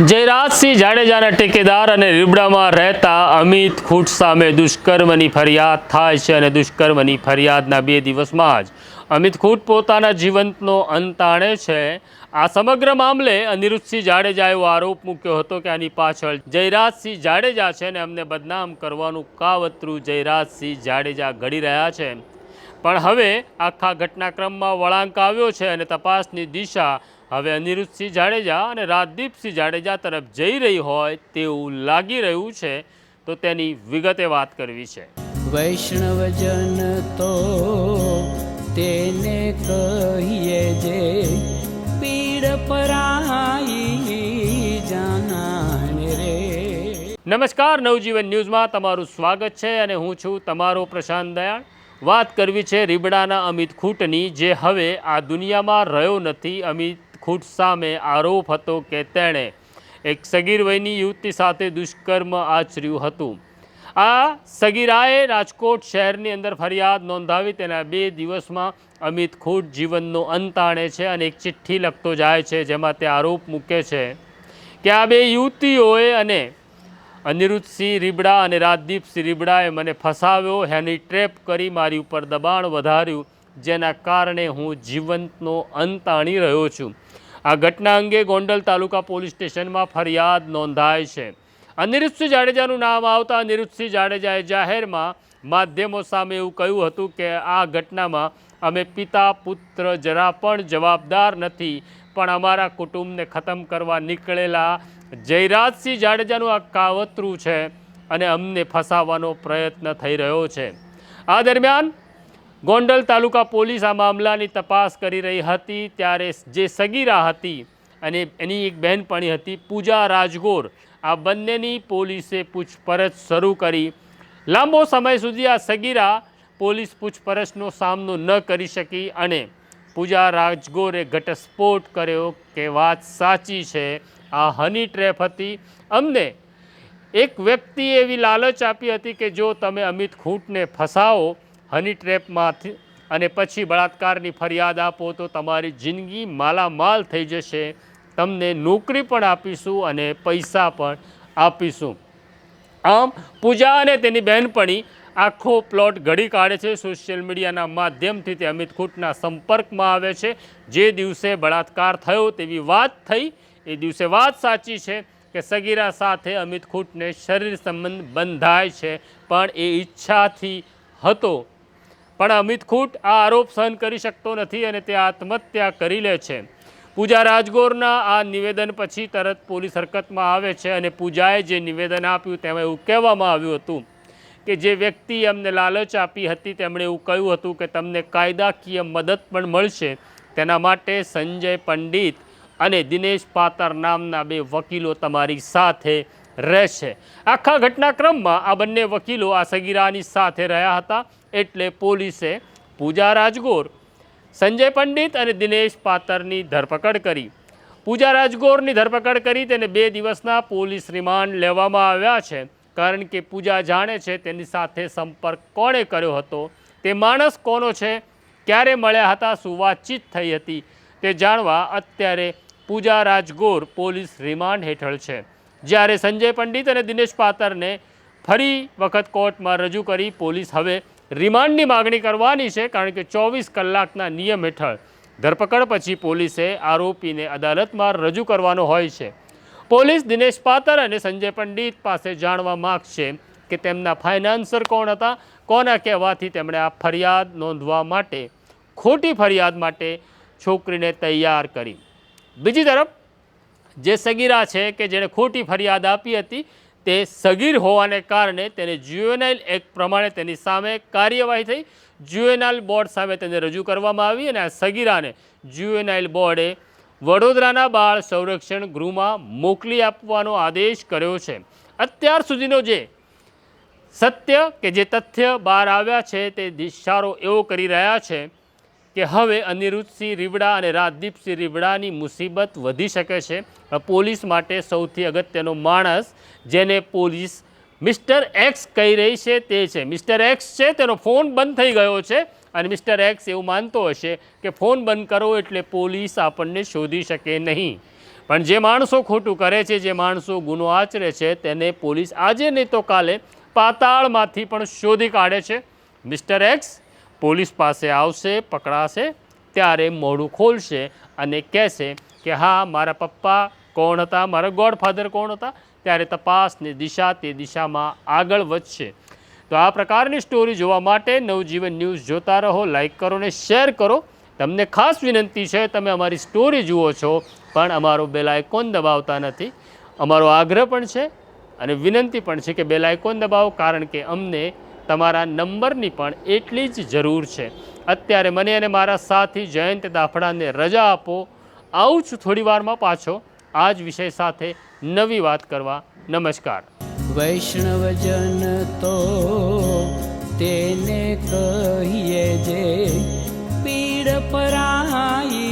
જયરાજસિંહ જાડેજાના ટેકેદાર અને રીબડામાં રહેતા અમિત ખૂટ સામે દુષ્કર્મની ફરિયાદ થાય છે અને દુષ્કર્મની ફરિયાદના બે દિવસમાં જ અમિત ખૂટ પોતાના જીવંતનો અંત આણે છે. આ સમગ્ર મામલે અનિરુદ્ધસિંહ જાડેજાએ એવો આરોપ મૂક્યો હતો કે આની પાછળ જયરાજસિંહ જાડેજા છે ને અમને બદનામ કરવાનું કાવતરું જયરાજસિંહ જાડેજા ઘડી રહ્યા છે. પણ હવે આખા ઘટનાક્રમમાં વળાંક આવ્યો છે અને તપાસની દિશા હવે અનિરુદ્ધસિંહ જાડેજા અને રાજદીપસિંહ જાડેજા તરફ જઈ રહી હોય તેવું લાગી રહ્યું છે તો તેની વિગતે વાત કરવી છે. વૈષ્ણવજન તો તેને કહીએ જે પીડ પરાઈ જાનાને રે. નમસ્કાર નવજીવન ન્યૂઝમાં તમારું સ્વાગત છે અને હું છું તમારો પ્રશાંત દયાળ. વાત કરવી છે રીબડાના અમિત ખૂટની જે હવે આ દુનિયામાં રહ્યો નથી અમિત ખૂટ સામે આરોપ હતો કે તેણે એક સગીર વયની યુવતી સાથે દુષ્કર્મ આચર્યું હતું. આ સગીરાએ રાજકોટ શહેરની અંદર ફરિયાદ નોંધાવી તેના બે દિવસમાં અમિત ખૂટ જીવનનો અંત આણે છે અને એક ચિઠ્ઠી લખતો જાય છે જેમાં તે આરોપ મૂકે છે કે આ બે યુવતીઓએ અને અનિરુદ્ધસિંહ રીબડા અને રાજદીપસિંહ રીબડાએ મને ફસાવ્યો એની ટ્રેપ કરી મારી ઉપર દબાણ વધાર્યું જેના કારણે હું જીવંતનો અંત આણી રહ્યો છું. આ ઘટના અંગે ગોંડલ તાલુકા પોલીસ સ્ટેશનમાં ફરિયાદ નોંધાય છે. અનિરુદ્ધસિંહ જાડેજાનું નામ આવતા અનિરુદ્ધસિંહ જાડેજાએ જાહેરમાં માધ્યમો સામે એવું કહ્યું હતું કે આ ઘટનામાં અમે પિતા, પુત્ર જરા પણ જવાબદાર નથી, પણ અમારા કુટુંબને ખતમ કરવા નીકળેલા જયરાજસિંહ જાડેજાનું આ કાવતરું છે અને અમને ફસાવવાનો પ્રયત્ન થઈ રહ્યો છે. આ દરમિયાન ગોંડલ તાલુકા પોલીસ આ મામલાની તપાસ કરી રહી હતી ત્યારે જે સગીરા હતી અને એની એક બહેનપણી હતી પૂજા રાજગોર, આ બંનેની પોલીસે પૂછપરછ શરૂ કરી. લાંબો સમય સુધી આ સગીરા પોલીસ પૂછપરછનો સામનો ન કરી શકી અને પૂજા રાજગોરે ઘટસ્ફોટ કર્યો કે વાત સાચી છે. આ હની ટ્રેપ હતી. અમને એક વ્યક્તિએ એવી લાલચ આપી હતી કે જો તમે અમિત ખૂંટને ફસાવો હની ટ્રેપમાંથી અને પછી બળાત્કારની ફરિયાદ આપો તો તમારી જિંદગી માલામાલ થઈ જશે. તમને નોકરી પણ આપીશું અને પૈસા પણ આપીશું. આમ પૂજા અને તેની બહેનપણી આખો પ્લોટ ઘડી કાઢે છે. સોશિયલ મીડિયાના માધ્યમથી તે અમિત ખૂટના સંપર્કમાં આવે છે. જે દિવસે બળાત્કાર થયો તેવી વાત થઈ. એ દિવસે વાત સાચી છે કે સગીરા સાથે અમિત ખૂટને શરીર સંબંધ બંધાય છે. પણ એ ઈચ્છાથી હતો. પણ અમિત ખૂટ આ આરોપ સહન કરી શકતો નથી અને તે આત્મહત્યા કરી લે છે. પૂજા રાજગોરના આ નિવેદન પછી તરત પોલીસ હરકતમાં આવે છે અને પૂજાએ જે નિવેદન આપ્યું તેમાં એવું કહેવામાં આવ્યું હતું કે જે વ્યક્તિ અમને લાલચ આપી હતી તેમણે એવું કહ્યું હતું કે તમને કાયદાકીય મદદ પણ મળશે. તેના માટે સંજય પંડિત અને દિનેશ પાતર નામના બે વકીલો તમારી સાથે રહેશે. આખા ઘટનાક્રમમાં આ બંને વકીલો આ સગીરાની સાથે રહ્યા હતા. એટલે પોલીસે પૂજા રાજગોર, સંજય પંડિત અને દિનેશ પાતરની ધરપકડ કરી. પૂજા રાજગોરની ધરપકડ કરી તેને બે દિવસના પોલીસ રિમાન્ડ લેવામાં આવ્યા છે. કારણ કે પૂજા જાણે છે તેની સાથે સંપર્ક કોણે કર્યો હતો, તે માણસ કોનો છે, ક્યારે મળ્યા હતા, શું વાતચીત થઈ હતી, તે જાણવા અત્યારે પૂજા રાજગોર પોલીસ રિમાન્ડ હેઠળ છે. જ્યારે સંજય પંડિત અને દિનેશ પાતરને ફરી વખત કોર્ટમાં રજૂ કરી પોલીસ હવે રિમાન્ડની માગણી કરવાની છે કારણ કે ચોવીસ કલાકના નિયમ હેઠળ ધરપકડ પછી પોલીસે આરોપીને અદાલતમાં રજૂ કરવાનો હોય છે. પોલીસ દિનેશ પાતર અને સંજય પંડિત પાસે જાણવા માગશે કે તેમના ફાઇનાન્સર કોણ હતા કોના કહેવાથી તેમણે આ ફરિયાદ નોંધવા માટે, ખોટી ફરિયાદ માટે છોકરીને તૈયાર કરી. બીજી તરફ, જે સગીરા છે કે જેણે ખોટી ફરિયાદ આપી હતી તે સગીર હોવાને કારણે તેને જ્યુએનાઇલ એક્ટ પ્રમાણે તેની સામે કાર્યવાહી થઈ. જ્યુએનાઇલ બોર્ડ સામે તેને રજૂ કરવામાં આવી અને આ સગીરાને જ્યુએનાઇલ બોર્ડે વડોદરાના બાળ સંરક્ષણ ગૃહમાં મોકલી આપવાનો આદેશ કર્યો છે. અત્યાર સુધીનો જે સત્ય કે જે તથ્ય બહાર આવ્યા છે તે દિશારો એવો કરી રહ્યા છે કે હવે અનિરુદ્ધસિંહ રીવડા અને રાજદીપસિંહ રીવડાની મુસીબત વધી શકે છે. પોલીસ માટે સૌથી અગત્યનો માણસ જેને પોલીસ મિસ્ટર એક્સ કહી રહી છે તે છે. મિસ્ટર એક્સ છે, તેનો ફોન બંધ થઈ ગયો છે અને મિસ્ટર એક્સ એવું માનતો હશે કે ફોન બંધ કરો એટલે પોલીસ આપણને શોધી શકે નહીં. પણ જે માણસો ખોટું કરે છે, જે માણસો ગુનો આચરે છે, તેને પોલીસ આજે નહીં તો કાલે પાતાળમાંથી પણ શોધી કાઢે છે. મિસ્ટર એક્સ પોલીસ પાસે આવશે, પકડાશે, ત્યારે મોઢું ખોલશે અને કહેશે કે, હા, મારા પપ્પા કોણ હતા? મારા ગોડફાધર કોણ હતા? ત્યારે તપાસની દિશા તે દિશામાં આગળ વધશે. તો આ પ્રકારની સ્ટોરી જોવા માટે નવજીવન ન્યૂઝ જોતા રહો લાઇક કરો ને શેર કરો. તમને ખાસ વિનંતી છે, તમે અમારી સ્ટોરી જુઓ છો, પણ અમારો બેલ આઇકોન દબાવતા નથી. અમારો આગ્રહ પણ છે અને વિનંતી પણ છે કે બેલ આઇકોન દબાવો, કારણ કે અમને તમારા નંબરની પણ એટલી જ જરૂર છે. અત્યારે મને અને મારા સાથી જયંત દાફડાને રજા આપો. આવું જ થોડી વારમાં પાછો આ જ વિષય સાથે નવી વાત કરવા નમસ્કાર. વૈષ્ણવજન તો તેને કહીએ જે પીડ પરાઈ